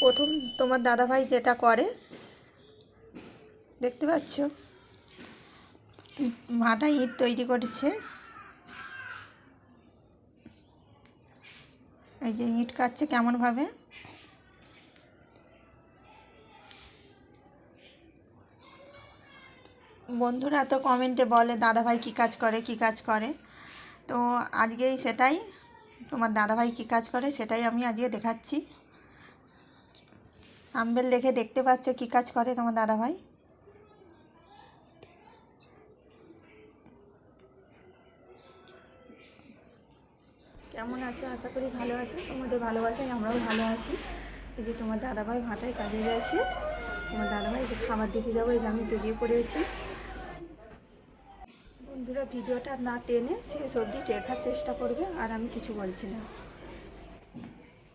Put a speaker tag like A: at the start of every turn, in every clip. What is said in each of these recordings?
A: প্রথম তোমার দাদাভাই যেটা করে, দেখতে পাচ্ছ? মাটা ইট তৈরি করছে। এই যে ইট কাটছে কেমনভাবে? বন্ধুরা তো কমেন্টে বলে দাদাভাই কী কাজ করে, কী কাজ করে। তো আজকেই সেটাই, তোমার দাদাভাই কী কাজ করে সেটাই আমি আজকে দেখাচ্ছি। আম্বেল দেখে দেখতে পাচ্ছ কী কাজ করে তোমার দাদাভাই? কেমন আছো? আশা করি ভালো আছো। তোমাদের ভালোবাসায় আমরাও ভালো আছি। এই যে তোমার দাদাভাই ভাটায় কাজে গেছে। তোমার দাদাভাই যে খাবার দিতে যাব এই যে আমি বেরিয়ে পড়েছি। বন্ধুরা ভিডিওটা না টেনে শেষ অবধি দেখার চেষ্টা করবে আর আমি কিছু বলছি না।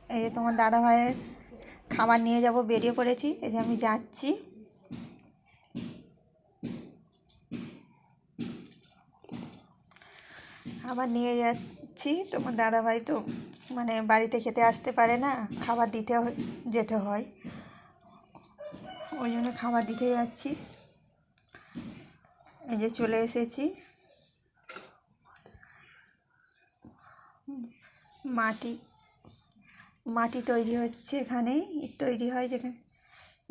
A: এই যে তোমার দাদা ভাইয়ের খাবার নিয়ে যাব, বেরিয়ে পড়েছি। এই যে আমি যাচ্ছি। খাবার নিয়ে যাচ্ছি। তোমার দাদা ভাই তো মানে বাড়িতে খেতে আসতে পারে না, খাবার দিতে যেতে হয়। ওই জন্য খাবার দিতে যাচ্ছি। এই যে চলে এসেছি। মাটি মাটি তৈরি হচ্ছে এখানে, ইট তৈরি হয় যেখানে,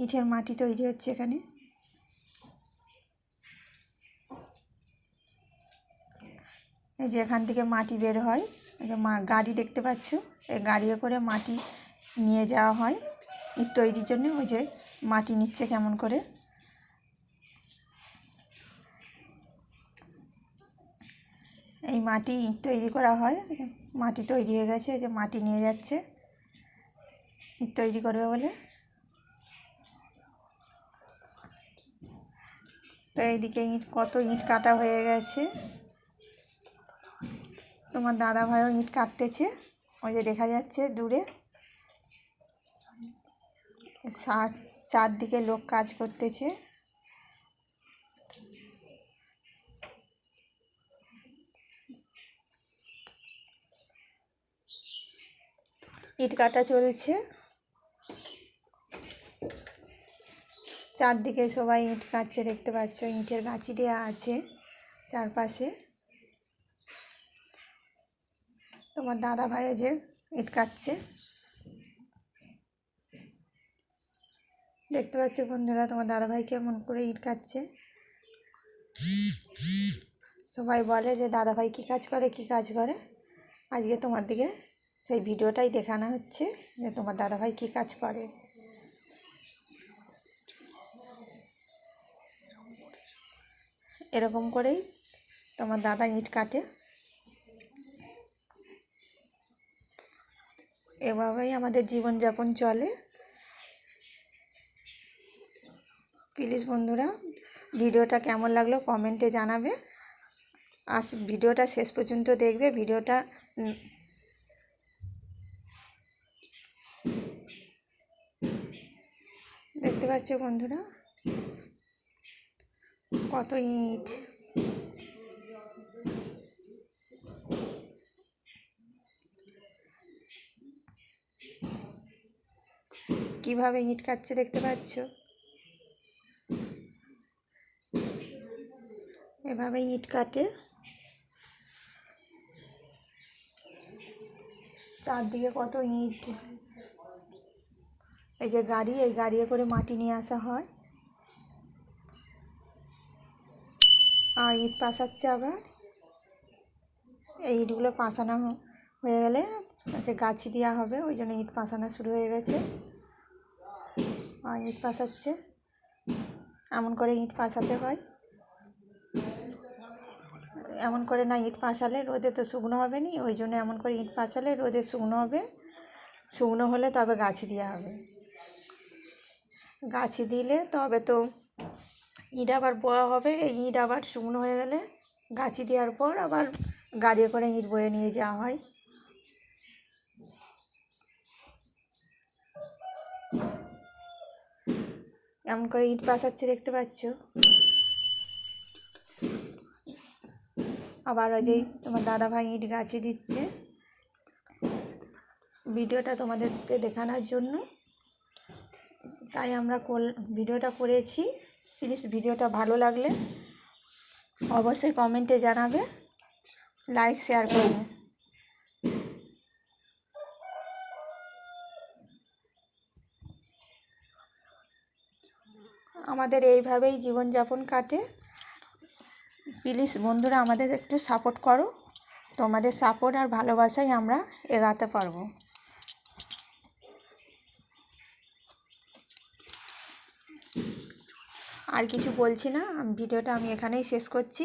A: ইটের মাটি তৈরি হচ্ছে এখানে। এই যে এখান থেকে মাটি বের হয়, এই যে মা গাড়ি দেখতে পাচ্ছ? এই গাড়িয়ে করে মাটি নিয়ে যাওয়া হয়। ইট তৈরির জন্য ওই যে মাটি নিচ্ছে কেমন করে। এই মাটি ইট তৈরি করা হয় মাটি তৈরি হয়ে গেছে, এই যে মাটি নিয়ে যাচ্ছে। ইট তৈরি করবে বলে? তো এইদিকে ইট কত ইট কাটা হয়ে গেছে। তোমার দাদা ভাইও ইট কাটতেছে। ওই যে দেখা যাচ্ছে দূরে। চারদিকে লোক কাজ করতেছে। ইট কাটা চলছে। চারদিকে সবাই ইট কাটছে দেখতে পাচ্ছ, ইটের গাছি দেওয়া আছে চারপাশে। তোমার দাদা ভাই যে ইট কাটছে। দেখতে পাচ্ছ বন্ধুরা, তোমার দাদা ভাই কেমন করে ইট কাটছে। সবাই বলে যে, দাদা ভাই কী কাজ করে, কী কাজ করে? আজকে তোমার দিকে সেই ভিডিওটাই দেখানো হচ্ছে যে, তোমার দাদাভাই কী কাজ করে। এরকম করেই তোমার দাদা ইট কাটে। এভাবেই আমাদের জীবনযাপন চলে। প্লিজ বন্ধুরা, ভিডিওটা কেমন লাগল কমেন্টে জানাবে। আর ভিডিওটা শেষ পর্যন্ত দেখবে। ভিডিওটা দেখতে পাচ্ছ বন্ধুরা? কত ইট? কীভাবে ইট কাটছে দেখতে পাচ্ছ? এভাবে ইট কাটে। চারদিকে কত ইট। এই যে গাড়ি, এই গাড়িয়ে করে মাটি নিয়ে আসা হয়। ইট পাসাচ্ছে আবার। এই ইটগুলো পাসানো হয়ে গেলে ওকে গাছি দেওয়া হবে, ওই জন্য ইট পাসানো শুরু হয়ে গেছে। আর ইট পাসাচ্ছে এমন করে ইট পাসাতে হয়। এমন করে না, ইট পাসালে রোদে তো শুকনো হবে নি, ওই জন্য এমন করে ইট পাসালে রোদে শুকনো হবে। শুকনো হলে তবে গাছি দেওয়া হবে। গাছি দিলে তবে তো ইট আবার বোয়া হবে, এই ইট আবার শুকনো হয়ে গেলে গাছি দেওয়ার পর আবার গাড়ি করে ইট বয়ে নিয়ে যাওয়া হয়। এমন করে ইট পাসাচ্ছে দেখতে পাচ্ছ? আবার ওই যে তোমার দাদা ভাই ইট গাছি দিচ্ছে। ভিডিওটা তোমাদেরকে দেখানোর জন্য। তাই আমরা কল ভিডিওটা করেছি। প্লিজ ভিডিওটা ভালো লাগলে অবশ্যই কমেন্টে জানাবে। লাইক শেয়ার করবে। আমাদের এইভাবেই জীবনযাপন কাটে। প্লিজ বন্ধুরা, আমাদের একটু সাপোর্ট করো। তোমাদের সাপোর্ট আর ভালোবাসায় আমরা এগাতে পারব। আর কিছু বলছি না ভিডিওটা আমি এখানেই শেষ করছি।